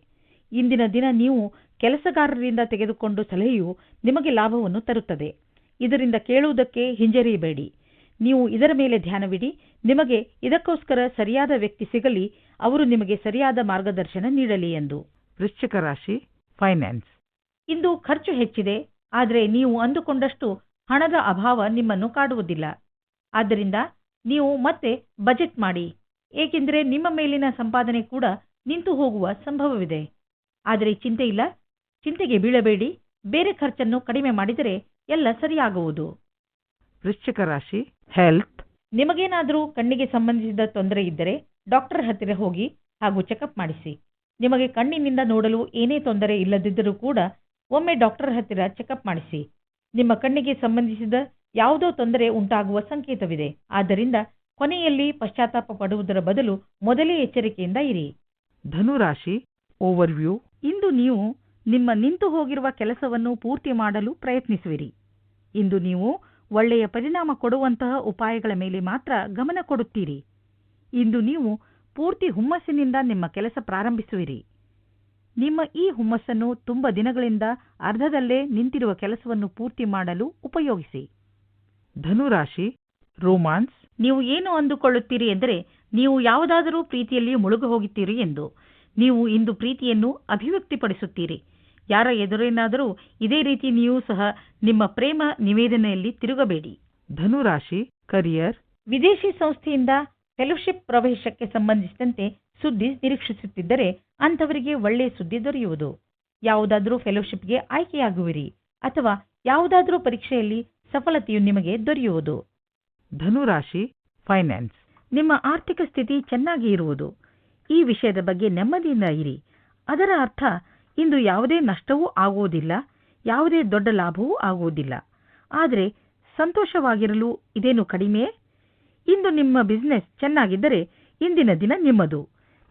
ಇಂದಿನ ದಿನ ನೀವು ಕೆಲಸಗಾರರಿಂದ ತೆಗೆದುಕೊಂಡು ಸಲಹೆಯು ನಿಮಗೆ ಲಾಭವನ್ನು ತರುತ್ತದೆ. ಇದರಿಂದ ಕೇಳುವುದಕ್ಕೆ ಹಿಂಜರಿಯಬೇಡಿ. ನೀವು ಇದರ ಮೇಲೆ ಧ್ಯಾನವಿಡಿ. ನಿಮಗೆ ಇದಕ್ಕೋಸ್ಕರ ಸರಿಯಾದ ವ್ಯಕ್ತಿ ಸಿಗಲಿ. ಅವರು ನಿಮಗೆ ಸರಿಯಾದ ಮಾರ್ಗದರ್ಶನ ನೀಡಲಿ ಎಂದು. ವೃಶ್ಚಿಕ ರಾಶಿ ಫೈನಾನ್ಸ್ ಇಂದು ಖರ್ಚು ಹೆಚ್ಚಿದೆ ಆದರೆ ನೀವು ಅಂದುಕೊಂಡಷ್ಟು ಹಣದ ಅಭಾವ ನಿಮ್ಮನ್ನು ಕಾಡುವುದಿಲ್ಲ. ಆದ್ದರಿಂದ ನೀವು ಮತ್ತೆ ಬಜೆಟ್ ಮಾಡಿ ಏಕೆಂದರೆ ನಿಮ್ಮ ಮೇಲಿನ ಸಂಪಾದನೆ ಕೂಡ ನಿಂತು ಹೋಗುವ ಸಂಭವವಿದೆ. ಆದರೆ ಚಿಂತೆ ಇಲ್ಲ ಚಿಂತೆಗೆ ಬೀಳಬೇಡಿ ಬೇರೆ ಖರ್ಚನ್ನು ಕಡಿಮೆ ಮಾಡಿದರೆ ಎಲ್ಲ ಸರಿಯಾಗುವುದು. ವೃಶ್ಚಿಕ ರಾಶಿ ಹೆಲ್ತ್ ನಿಮಗೇನಾದರೂ ಕಣ್ಣಿಗೆ ಸಂಬಂಧಿಸಿದ ತೊಂದರೆ ಇದ್ದರೆ ಡಾಕ್ಟರ್ ಹತ್ತಿರ ಹೋಗಿ ಹಾಗೂ ಚೆಕಪ್ ಮಾಡಿಸಿ. ನಿಮಗೆ ಕಣ್ಣಿನಿಂದ ನೋಡಲು ಏನೇ ತೊಂದರೆ ಇಲ್ಲದಿದ್ದರೂ ಕೂಡ ಒಮ್ಮೆ ಡಾಕ್ಟರ್ ಹತ್ತಿರ ಚೆಕಪ್ ಮಾಡಿಸಿ. ನಿಮ್ಮ ಕಣ್ಣಿಗೆ ಸಂಬಂಧಿಸಿದ ಯಾವುದೋ ತೊಂದರೆ ಉಂಟಾಗುವ ಸಂಕೇತವಿದೆ. ಆದ್ದರಿಂದ ಕೊನೆಯಲ್ಲಿ ಪಶ್ಚಾತ್ತಾಪ ಪಡುವುದರ ಬದಲು ಮೊದಲೇ ಎಚ್ಚರಿಕೆಯಿಂದ ಇರಿ. ಧನುರಾಶಿ ಓವರ್ವ್ಯೂ ಇಂದು ನೀವು ನಿಮ್ಮ ನಿಂತು ಹೋಗಿರುವ ಕೆಲಸವನ್ನು ಪೂರ್ತಿ ಮಾಡಲು ಪ್ರಯತ್ನಿಸುವಿರಿ. ಇಂದು ನೀವು ಒಳ್ಳೆಯ ಪರಿಣಾಮ ಕೊಡುವಂತಹ ಉಪಾಯಗಳ ಮೇಲೆ ಮಾತ್ರ ಗಮನ ಕೊಡುತ್ತೀರಿ. ಇಂದು ನೀವು ಪೂರ್ತಿ ಹುಮ್ಮಸ್ಸಿನಿಂದ ನಿಮ್ಮ ಕೆಲಸ ಪ್ರಾರಂಭಿಸುವಿರಿ. ನಿಮ್ಮ ಈ ಹುಮ್ಮಸ್ಸನ್ನು ತುಂಬ ದಿನಗಳಿಂದ ಅರ್ಧದಲ್ಲೇ ನಿಂತಿರುವ ಕೆಲಸವನ್ನು ಪೂರ್ತಿ ಮಾಡಲು ಉಪಯೋಗಿಸಿ. ಧನುರಾಶಿ ರೋಮಾನ್ಸ್. ನೀವು ಏನು ಅಂದುಕೊಳ್ಳುತ್ತೀರಿ ಎಂದರೆ ನೀವು ಯಾವುದಾದರೂ ಪ್ರೀತಿಯಲ್ಲಿ ಮುಳುಗು ಹೋಗುತ್ತೀರಿ ಎಂದು. ನೀವು ಇಂದು ಪ್ರೀತಿಯನ್ನು ಅಭಿವ್ಯಕ್ತಿಪಡಿಸುತ್ತೀರಿ. ಯಾರ ಎದುರೇನಾದರೂ ಇದೇ ರೀತಿ ನೀವು ಸಹ ನಿಮ್ಮ ಪ್ರೇಮ ನಿವೇದನೆಯಲ್ಲಿ ತಿರುಗಬೇಡಿ. ಧನುರಾಶಿ ಕರಿಯರ್. ವಿದೇಶಿ ಸಂಸ್ಥೆಯಿಂದ ಫೆಲೋಶಿಪ್ ಪ್ರವೇಶಕ್ಕೆ ಸಂಬಂಧಿಸಿದಂತೆ ಸುದ್ದಿ ನಿರೀಕ್ಷಿಸುತ್ತಿದ್ದರೆ ಅಂಥವರಿಗೆ ಒಳ್ಳೆಯ ಸುದ್ದಿ ದೊರೆಯುವುದು. ಯಾವುದಾದರೂ ಫೆಲೋಶಿಪ್ಗೆ ಆಯ್ಕೆಯಾಗುವಿರಿ ಅಥವಾ ಯಾವುದಾದರೂ ಪರೀಕ್ಷೆಯಲ್ಲಿ ಸಫಲತೆಯು ನಿಮಗೆ ದೊರೆಯುವುದು. ಧನುರಾಶಿ ಫೈನಾನ್ಸ್ ನಿಮ್ಮ ಆರ್ಥಿಕ ಸ್ಥಿತಿ ಚೆನ್ನಾಗಿ ಇರುವುದು. ಈ ವಿಷಯದ ಬಗ್ಗೆ ನೆಮ್ಮದಿಯಿಂದ ಇರಿ. ಅದರ ಅರ್ಥ, ಇಂದು ಯಾವುದೇ ನಷ್ಟವೂ ಆಗುವುದಿಲ್ಲ, ಯಾವುದೇ ದೊಡ್ಡ ಲಾಭವೂ ಆಗುವುದಿಲ್ಲ. ಆದರೆ, ಸಂತೋಷವಾಗಿರಲು ಇದೇನು ಕಡಿಮೆಯೇ ಇಂದು ನಿಮ್ಮ ಬಿಸಿನೆಸ್ ಚೆನ್ನಾಗಿದ್ದರೆ ಇಂದಿನ ದಿನ ನಿಮ್ಮದು.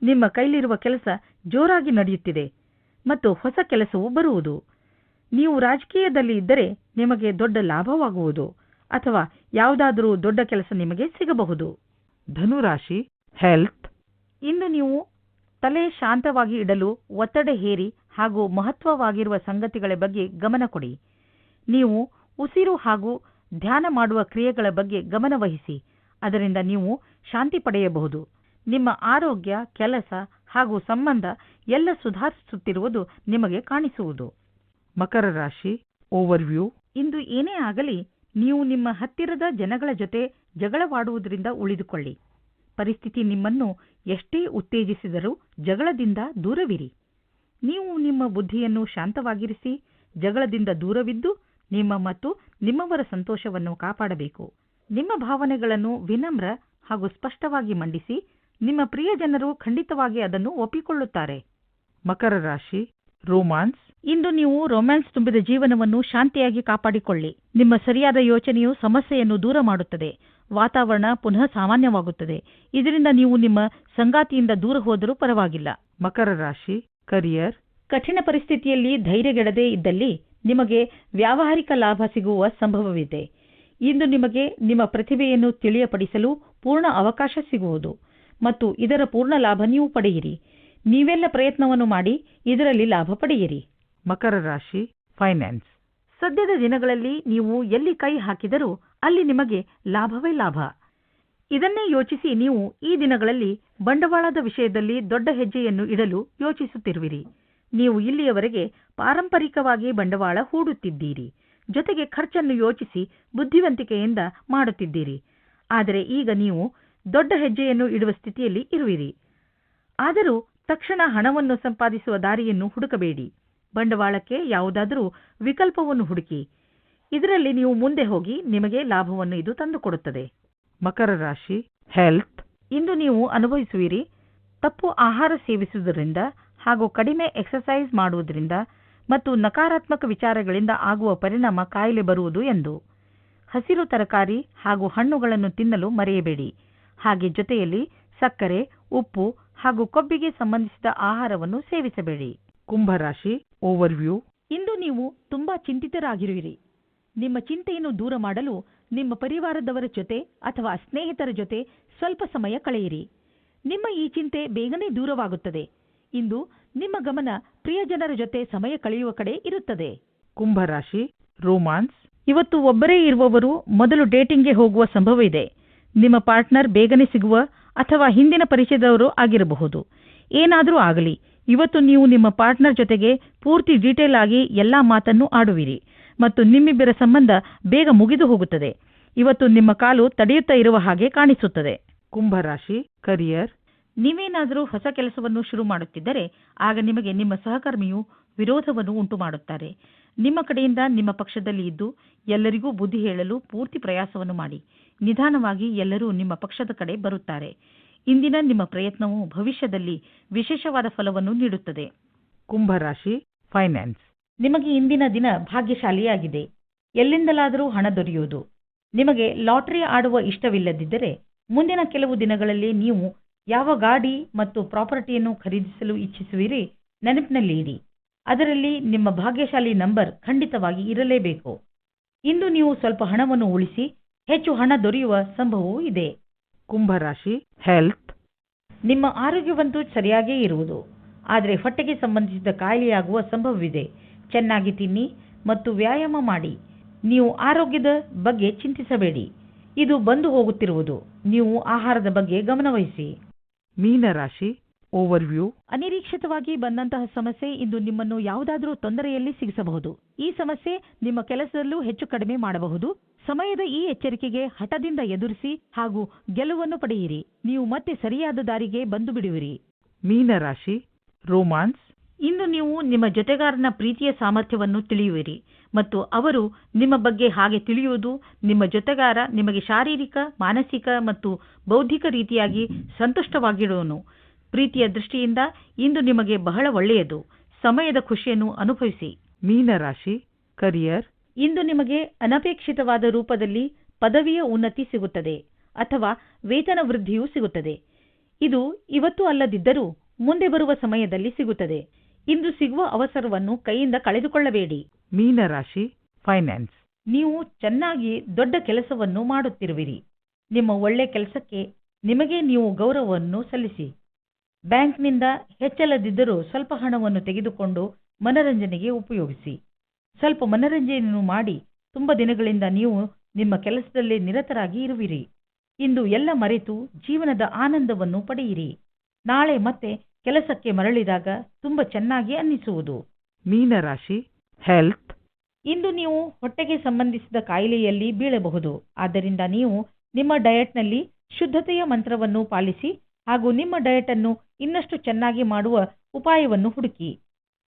ನಿಮ್ಮ ಕೈಲಿರುವ ಕೆಲಸ ಜೋರಾಗಿ ನಡೆಯುತ್ತಿದೆ ಮತ್ತು ಹೊಸ ಕೆಲಸವು ಬರುವುದು. ನೀವು ರಾಜಕೀಯದಲ್ಲಿ ಇದ್ದರೆ ನಿಮಗೆ ದೊಡ್ಡ ಲಾಭವಾಗುವುದು ಅಥವಾ ಯಾವುದಾದರೂ ದೊಡ್ಡ ಕೆಲಸ ನಿಮಗೆ ಸಿಗಬಹುದು. ಧನುರಾಶಿ ಹೆಲ್ತ್ ಇಂದು ನೀವು ತಲೆ ಶಾಂತವಾಗಿ ಇಡಲು ಒತ್ತಡ ಹೇರಿ ಹಾಗೂ ಮಹತ್ವವಾಗಿರುವ ಸಂಗತಿಗಳ ಬಗ್ಗೆ ಗಮನ ಕೊಡಿ. ನೀವು ಉಸಿರು ಹಾಗೂ ಧ್ಯಾನ ಮಾಡುವ ಕ್ರಿಯೆಗಳ ಬಗ್ಗೆ ಗಮನ ವಹಿಸಿ ಅದರಿಂದ ನೀವು ಶಾಂತಿ ಪಡೆಯಬಹುದು. ನಿಮ್ಮ ಆರೋಗ್ಯ, ಕೆಲಸ ಹಾಗೂ ಸಂಬಂಧ ಎಲ್ಲ ಸುಧಾರಿಸುತ್ತಿರುವುದು ನಿಮಗೆ ಕಾಣಿಸುವುದು. ಮಕರ ರಾಶಿ ಓವರ್ವ್ಯೂ ಇಂದು ಏನೇ ಆಗಲಿ, ನೀವು ನಿಮ್ಮ ಹತ್ತಿರದ ಜನಗಳ ಜೊತೆ ಜಗಳವಾಡುವುದರಿಂದ ಉಳಿದುಕೊಳ್ಳಿ. ಪರಿಸ್ಥಿತಿ ನಿಮ್ಮನ್ನು ಎಷ್ಟೇ ಉತ್ತೇಜಿಸಿದರೂ ಜಗಳದಿಂದ ದೂರವಿರಿ. ನೀವು ನಿಮ್ಮ ಬುದ್ಧಿಯನ್ನು ಶಾಂತವಾಗಿರಿಸಿ, ಜಗಳದಿಂದ ದೂರವಿದ್ದು ನಿಮ್ಮ ಮತ್ತು ನಿಮ್ಮವರ ಸಂತೋಷವನ್ನು ಕಾಪಾಡಬೇಕು. ನಿಮ್ಮ ಭಾವನೆಗಳನ್ನು ವಿನಮ್ರ ಹಾಗೂ ಸ್ಪಷ್ಟವಾಗಿ ಮಂಡಿಸಿ ನಿಮ್ಮ ಪ್ರಿಯ ಜನರು ಖಂಡಿತವಾಗಿ ಅದನ್ನು ಒಪ್ಪಿಕೊಳ್ಳುತ್ತಾರೆ. ಮಕರ ರಾಶಿ, ರೋಮಾನ್ಸ್. ಇಂದು ನೀವು ರೊಮ್ಯಾನ್ಸ್ ತುಂಬಿದ ಜೀವನವನ್ನು ಶಾಂತಿಯಾಗಿ ಕಾಪಾಡಿಕೊಳ್ಳಿ. ನಿಮ್ಮ ಸರಿಯಾದ ಯೋಚನೆಯು ಸಮಸ್ಯೆಯನ್ನು ದೂರ ಮಾಡುತ್ತದೆ. ವಾತಾವರಣ ಪುನಃ ಸಾಮಾನ್ಯವಾಗುತ್ತದೆ. ಇದರಿಂದ ನೀವು ನಿಮ್ಮ ಸಂಗಾತಿಯಿಂದ ದೂರ ಹೋದರೂ ಪರವಾಗಿಲ್ಲ. ಮಕರ ರಾಶಿ, ಕರಿಯರ್. ಕಠಿಣ ಪರಿಸ್ಥಿತಿಯಲ್ಲಿ ಧೈರ್ಯಗೆಡದೇ ಇದ್ದಲ್ಲಿ ನಿಮಗೆ ವ್ಯಾವಹಾರಿಕ ಲಾಭ ಸಿಗುವ ಸಂಭವವಿದೆ. ಇಂದು ನಿಮಗೆ ನಿಮ್ಮ ಪ್ರತಿಭೆಯನ್ನು ತಿಳಿಯಪಡಿಸಲು ಪೂರ್ಣ ಅವಕಾಶ ಸಿಗುವುದು. ಮತ್ತು ಇದರ ಪೂರ್ಣ ಲಾಭ ನೀವು ಪಡೆಯಿರಿ. ನೀವೆಲ್ಲ ಪ್ರಯತ್ನವನ್ನು ಮಾಡಿ ಇದರಲ್ಲಿ ಲಾಭ ಪಡೆಯಿರಿ. ಮಕರ ರಾಶಿ ಫೈನಾನ್ಸ್ ಸದ್ಯದ ದಿನಗಳಲ್ಲಿ ನೀವು ಎಲ್ಲಿ ಕೈ ಹಾಕಿದರೂ ಅಲ್ಲಿ ನಿಮಗೆ ಲಾಭವೇ ಲಾಭ. ಇದನ್ನೇ ಯೋಚಿಸಿ ನೀವು ಈ ದಿನಗಳಲ್ಲಿ ಬಂಡವಾಳದ ವಿಷಯದಲ್ಲಿ ದೊಡ್ಡ ಹೆಜ್ಜೆಯನ್ನು ಇಡಲು ಯೋಚಿಸುತ್ತಿರುವಿರಿ. ನೀವು ಇಲ್ಲಿಯವರೆಗೆ ಪಾರಂಪರಿಕವಾಗಿ ಬಂಡವಾಳ ಹೂಡುತ್ತಿದ್ದೀರಿ. ಜೊತೆಗೆ ಖರ್ಚನ್ನು ಯೋಚಿಸಿ ಬುದ್ಧಿವಂತಿಕೆಯಿಂದ ಮಾಡುತ್ತಿದ್ದೀರಿ. ಆದರೆ ಈಗ ನೀವು ದೊಡ್ಡ ಹೆಜ್ಜೆಯನ್ನು ಇಡುವ ಸ್ಥಿತಿಯಲ್ಲಿ ಇರುವಿರಿ. ಆದರೂ ತಕ್ಷಣ ಹಣವನ್ನು ಸಂಪಾದಿಸುವ ದಾರಿಯನ್ನು ಹುಡುಕಬೇಡಿ. ಬಂಡವಾಳಕ್ಕೆ ಯಾವುದಾದರೂ ವಿಕಲ್ಪವನ್ನು ಹುಡುಕಿ. ಇದರಲ್ಲಿ ನೀವು ಮುಂದೆ ಹೋಗಿ ನಿಮಗೆ ಲಾಭವನ್ನು ಇದು ತಂದುಕೊಡುತ್ತದೆ. ಮಕರ ರಾಶಿ ಹೆಲ್ತ್ ಇಂದು ನೀವು ಅನುಭವಿಸುವಿರಿ. ತಪ್ಪು ಆಹಾರ ಸೇವಿಸುವುದರಿಂದ ಹಾಗೂ ಕಡಿಮೆ ಎಕ್ಸರ್ಸೈಸ್ ಮಾಡುವುದರಿಂದ ಮತ್ತು ನಕಾರಾತ್ಮಕ ವಿಚಾರಗಳಿಂದ ಆಗುವ ಪರಿಣಾಮ ಕಾಯಿಲೆ ಬರುವುದು ಎಂದು. ಹಸಿರು ತರಕಾರಿ ಹಾಗೂ ಹಣ್ಣುಗಳನ್ನು ತಿನ್ನಲು ಮರೆಯಬೇಡಿ. ಹಾಗೆ ಜೊತೆಯಲ್ಲಿ ಸಕ್ಕರೆ ಉಪ್ಪು ಹಾಗೂ ಕೊಬ್ಬಿಗೆ ಸಂಬಂಧಿಸಿದ ಆಹಾರವನ್ನು ಸೇವಿಸಬೇಡಿ. ಕುಂಭರಾಶಿ ಓವರ್ವ್ಯೂ ಇಂದು ನೀವು ತುಂಬಾ ಚಿಂತಿತರಾಗಿರುವಿರಿ. ನಿಮ್ಮ ಚಿಂತೆಯನ್ನು ದೂರ ಮಾಡಲು ನಿಮ್ಮ ಪರಿವಾರದವರ ಜೊತೆ ಅಥವಾ ಸ್ನೇಹಿತರ ಜೊತೆ ಸ್ವಲ್ಪ ಸಮಯ ಕಳೆಯಿರಿ. ನಿಮ್ಮ ಈ ಚಿಂತೆ ಬೇಗನೆ ದೂರವಾಗುತ್ತದೆ. ಇಂದು ನಿಮ್ಮ ಗಮನ ಪ್ರಿಯಜನರ ಜೊತೆ ಸಮಯ ಕಳೆಯುವ ಕಡೆ ಇರುತ್ತದೆ. ಕುಂಭರಾಶಿ ರೋಮಾನ್ಸ್. ಇವತ್ತು ಒಬ್ಬರೇ ಇರುವವರು ಮೊದಲು ಡೇಟಿಂಗ್ಗೆ ಹೋಗುವ ಸಂಭವ ಇದೆ ನಿಮ್ಮ ಪಾರ್ಟ್ನರ್ ಬೇಗನೆ ಸಿಗುವ ಅಥವಾ ಹಿಂದಿನ ಪರಿಚಯದವರು ಆಗಿರಬಹುದು. ಏನಾದರೂ ಆಗಲಿ, ಇವತ್ತು ನೀವು ನಿಮ್ಮ ಪಾರ್ಟ್ನರ್ ಜೊತೆಗೆ ಪೂರ್ತಿ ಡೀಟೇಲ್ ಆಗಿ ಎಲ್ಲಾ ಮಾತನ್ನು ಆಡುವಿರಿ ಮತ್ತು ನಿಮ್ಮಿಬ್ಬರ ಸಂಬಂಧ ಬೇಗ ಮುಗಿದು ಹೋಗುತ್ತದೆ. ಇವತ್ತು ನಿಮ್ಮ ಕಾಲು ತಡೆಯುತ್ತಾ ಇರುವ ಹಾಗೆ ಕಾಣಿಸುತ್ತದೆ. ಕುಂಭರಾಶಿ ಕರಿಯರ್. ನೀವೇನಾದರೂ ಹೊಸ ಕೆಲಸವನ್ನು ಶುರು ಮಾಡುತ್ತಿದ್ದರೆ ಆಗ ನಿಮಗೆ ನಿಮ್ಮ ಸಹಕರ್ಮಿಯು ವಿರೋಧವನ್ನು ಉಂಟು ಮಾಡುತ್ತಾರೆ ನಿಮ್ಮ ಕಡೆಯಿಂದ ನಿಮ್ಮ ಪಕ್ಷದಲ್ಲಿ ಇದ್ದು ಎಲ್ಲರಿಗೂ ಬುದ್ಧಿ ಹೇಳಲು ಪೂರ್ತಿ ಪ್ರಯಾಸವನ್ನು ಮಾಡಿ. ನಿಧಾನವಾಗಿ ಎಲ್ಲರೂ ನಿಮ್ಮ ಪಕ್ಷದ ಕಡೆ ಬರುತ್ತಾರೆ. ಇಂದಿನ ನಿಮ್ಮ ಪ್ರಯತ್ನವು ಭವಿಷ್ಯದಲ್ಲಿ ವಿಶೇಷವಾದ ಫಲವನ್ನು ನೀಡುತ್ತದೆ. ಕುಂಭರಾಶಿ ಫೈನಾನ್ಸ್ ನಿಮಗೆ ಇಂದಿನ ದಿನ ಭಾಗ್ಯಶಾಲಿಯಾಗಿದೆ. ಎಲ್ಲಿಂದಲಾದರೂ ಹಣ ದೊರೆಯುವುದು. ನಿಮಗೆ ಲಾಟರಿ ಆಡುವ ಇಷ್ಟವಿಲ್ಲದಿದ್ದರೆ ಮುಂದಿನ ಕೆಲವು ದಿನಗಳಲ್ಲಿ ನೀವು ಯಾವ ಗಾಡಿ ಮತ್ತು ಪ್ರಾಪರ್ಟಿಯನ್ನು ಖರೀದಿಸಲು ಇಚ್ಛಿಸುವಿರಿ ನೆನಪಿನಲ್ಲಿ ಇಡಿ. ಅದರಲ್ಲಿ ನಿಮ್ಮ ಭಾಗ್ಯಶಾಲಿ ನಂಬರ್ ಖಂಡಿತವಾಗಿ ಇರಲೇಬೇಕು. ಇಂದು ನೀವು ಸ್ವಲ್ಪ ಹಣವನ್ನು ಉಳಿಸಿ ಹೆಚ್ಚು ಹಣ ದೊರೆಯುವ ಸಂಭವವೂ ಇದೆ. ಕುಂಭರಾಶಿ ಹೆಲ್ತ್ ನಿಮ್ಮ ಆರೋಗ್ಯವಂತೂ ಸರಿಯಾಗೇ ಇರುವುದು. ಆದರೆ ಹೊಟ್ಟೆಗೆ ಸಂಬಂಧಿಸಿದ ಕಾಯಿಲೆಯಾಗುವ ಸಂಭವವಿದೆ. ಚೆನ್ನಾಗಿ ತಿನ್ನಿ ಮತ್ತು ವ್ಯಾಯಾಮ ಮಾಡಿ. ನೀವು ಆರೋಗ್ಯದ ಬಗ್ಗೆ ಚಿಂತಿಸಬೇಡಿ. ಇದು ಬಂದು ಹೋಗುತ್ತಿರುವುದು. ನೀವು ಆಹಾರದ ಬಗ್ಗೆ ಗಮನವಹಿಸಿ. ಮೀನರಾಶಿ ಓವರ್ವ್ಯೂ ಅನಿರೀಕ್ಷಿತವಾಗಿ ಬಂದಂತಹ ಸಮಸ್ಯೆ ಇಂದು ನಿಮ್ಮನ್ನು ಯಾವುದಾದರೂ ತೊಂದರೆಯಲ್ಲಿ ಸಿಗಿಸಬಹುದು. ಈ ಸಮಸ್ಯೆ ನಿಮ್ಮ ಕೆಲಸದಲ್ಲೂ ಹೆಚ್ಚು ಕಡಿಮೆ ಮಾಡಬಹುದು. ಸಮಯದ ಈ ಎಚ್ಚರಿಕೆಗೆ ಹಠದಿಂದ ಎದುರಿಸಿ ಹಾಗೂ ಗೆಲುವನ್ನು ಪಡೆಯಿರಿ. ನೀವು ಮತ್ತೆ ಸರಿಯಾದ ದಾರಿಗೆ ಬಂದು ಬಿಡುವಿರಿ. ಮೀನರಾಶಿ ರೋಮಾನ್ಸ್ ಇಂದು ನೀವು ನಿಮ್ಮ ಜೊತೆಗಾರನ ಪ್ರೀತಿಯ ಸಾಮರ್ಥ್ಯವನ್ನು ತಿಳಿಯುವಿರಿ ಮತ್ತು ಅವರು ನಿಮ್ಮ ಬಗ್ಗೆ ಹಾಗೆ ತಿಳಿಯುವುದು ನಿಮ್ಮ ಜೊತೆಗಾರ ನಿಮಗೆ ಶಾರೀರಿಕ ಮಾನಸಿಕ ಮತ್ತು ಬೌದ್ಧಿಕ ರೀತಿಯಾಗಿ ಸಂತುಷ್ಟವಾಗಿಡುವನು. ಪ್ರೀತಿಯ ದೃಷ್ಟಿಯಿಂದ ಇಂದು ನಿಮಗೆ ಬಹಳ ಒಳ್ಳೆಯದು. ಸಮಯದ ಖುಷಿಯನ್ನು ಅನುಭವಿಸಿ. ಮೀನರಾಶಿ ಕರಿಯರ್. ಇಂದು ನಿಮಗೆ ಅನಪೇಕ್ಷಿತವಾದ ರೂಪದಲ್ಲಿ ಪದವಿಯ ಉನ್ನತಿ ಸಿಗುತ್ತದೆ ಅಥವಾ ವೇತನ ವೃದ್ಧಿಯೂ ಸಿಗುತ್ತದೆ. ಇದು ಇವತ್ತು ಅಲ್ಲದಿದ್ದರೂ ಮುಂದೆ ಬರುವ ಸಮಯದಲ್ಲಿ ಸಿಗುತ್ತದೆ. ಇಂದು ಸಿಗುವ ಅವಸರವನ್ನು ಕೈಯಿಂದ ಕಳೆದುಕೊಳ್ಳಬೇಡಿ. ಮೀನರಾಶಿ ಫೈನಾನ್ಸ್ ನೀವು ಚೆನ್ನಾಗಿ ದೊಡ್ಡ ಕೆಲಸವನ್ನು ಮಾಡುತ್ತಿರುವಿರಿ. ನಿಮ್ಮ ಒಳ್ಳೆ ಕೆಲಸಕ್ಕೆ ನಿಮಗೆ ನೀವು ಗೌರವವನ್ನು ಸಲ್ಲಿಸಿ. ಬ್ಯಾಂಕ್ನಿಂದ ಹೆಚ್ಚಲದಿದ್ದರೂ ಸ್ವಲ್ಪ ಹಣವನ್ನು ತೆಗೆದುಕೊಂಡು ಮನರಂಜನೆಗೆ ಉಪಯೋಗಿಸಿ. ಸ್ವಲ್ಪ ಮನರಂಜನೆಯನ್ನು ಮಾಡಿ ತುಂಬ ದಿನಗಳಿಂದ ನೀವು ನಿಮ್ಮ ಕೆಲಸದಲ್ಲಿ ನಿರತರಾಗಿ ಇರುವಿರಿ. ಇಂದು ಎಲ್ಲ ಮರೆತು ಜೀವನದ ಆನಂದವನ್ನು ಪಡೆಯಿರಿ. ನಾಳೆ ಮತ್ತೆ ಕೆಲಸಕ್ಕೆ ಮರಳಿದಾಗ ತುಂಬ ಚೆನ್ನಾಗಿ ಅನ್ನಿಸುವುದು. ಮೀನರಾಶಿ ಹೆಲ್ತ್ ಇಂದು ನೀವು ಹೊಟ್ಟೆಗೆ ಸಂಬಂಧಿಸಿದ ಕಾಯಿಲೆಯಲ್ಲಿ ಬೀಳಬಹುದು. ಆದ್ದರಿಂದ ನೀವು ನಿಮ್ಮ ಡಯಟ್ನಲ್ಲಿ ಶುದ್ಧತೆಯ ಮಂತ್ರವನ್ನು ಪಾಲಿಸಿ ಹಾಗೂ ನಿಮ್ಮ ಡಯಟ್ ಅನ್ನು ಇನ್ನಷ್ಟು ಚೆನ್ನಾಗಿ ಮಾಡುವ ಉಪಾಯವನ್ನು ಹುಡುಕಿ.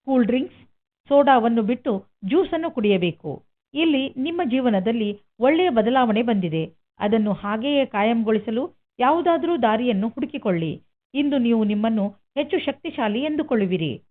ಕೂಲ್ ಡ್ರಿಂಕ್ಸ್ ಸೋಡಾವನ್ನು ಬಿಟ್ಟು ಜ್ಯೂಸನ್ನು ಕುಡಿಯಬೇಕು. ಇಲ್ಲಿ ನಿಮ್ಮ ಜೀವನದಲ್ಲಿ ಒಳ್ಳೆಯ ಬದಲಾವಣೆ ಬಂದಿದೆ. ಅದನ್ನು ಹಾಗೆಯೇ ಕಾಯಂಗೊಳಿಸಲು ಯಾವುದಾದರೂ ದಾರಿಯನ್ನು ಹುಡುಕಿಕೊಳ್ಳಿ. ಇಂದು ನೀವು ನಿಮ್ಮನ್ನು ಹೆಚ್ಚು ಶಕ್ತಿಶಾಲಿ ಎಂದುಕೊಳ್ಳುವಿರಿ.